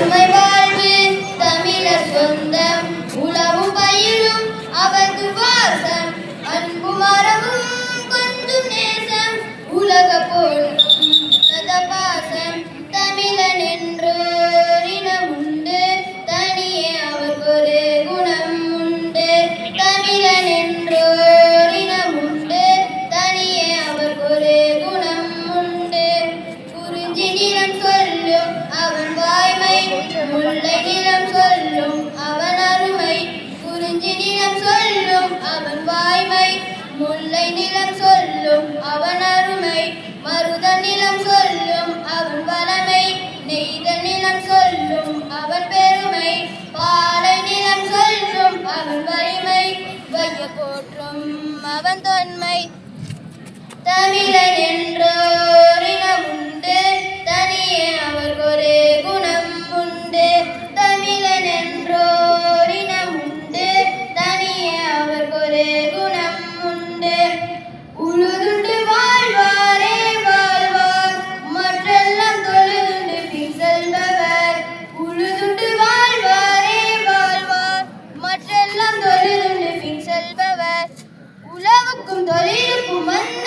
Sumayba அவன் வாய்மை முல்லை நிலம் சொல்லும் அவன் அருமை. மருத நிலம் சொல்லும் அவன் வளமை. நெய்த நிலம் சொல்லும் அவன் பெருமை. பாலை நிலம் சொல்லும் அவன் வலிமை. வைய போற்றும் அவன் தொன்மை. தமிழன் என்றோ உழவுக்கும் தொழிலுக்கும் வந்த